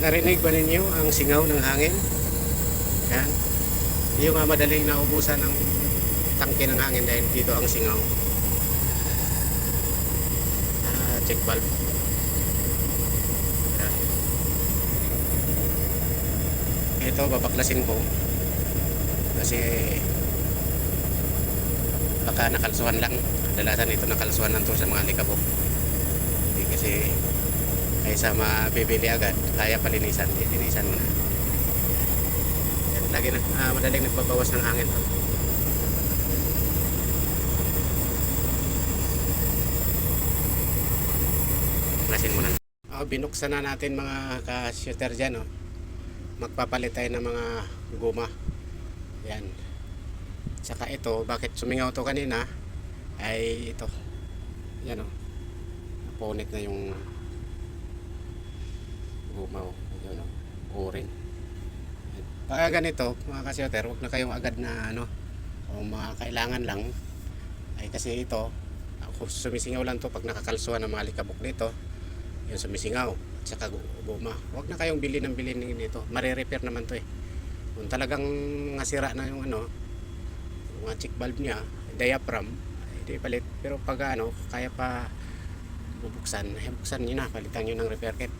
Narinig ba ninyo ang singaw ng hangin? Yan. Yung nga madaling naubusan ng tangke ng hangin dahil dito ang singaw. Ah, check valve. Ito, babaklasin ko. Kasi baka nakalsuhan lang. Kadalasan ito nakalsuhan ng tour sa mga likabok. Hindi kasi kaysa mabibili agad, kaya palinisan, linisan mo na. Yan, lagi na, ah, madaling nagbabawas ng hangin to. Klasin mo na. Oh, binuksan na natin mga ka-shooter dyan. Oh. Magpapalit tayo ng mga guma. Yan. Saka ito, bakit sumingaw to kanina, ay ito. Yan oh. Napunit na yung guma oh. Yan oh. Yan. Pagka ganito, mga kasyoter, huwag na kayong agad na ano, o mga kailangan lang, ay kasi ito, sumisingaw lang to pag nakakalsuhan ng mga likabok dito, yung sumisingaw, at saka gu- guma. Huwag na kayong bili ng bili nito, mare-repair naman to eh. Kung talagang nasira na yung ano, yung check valve niya, diaphragm, hindi palit. Pero pag ano, kaya pa bubuksan, ay buksan nyo na, palitan nyo ng repair kit.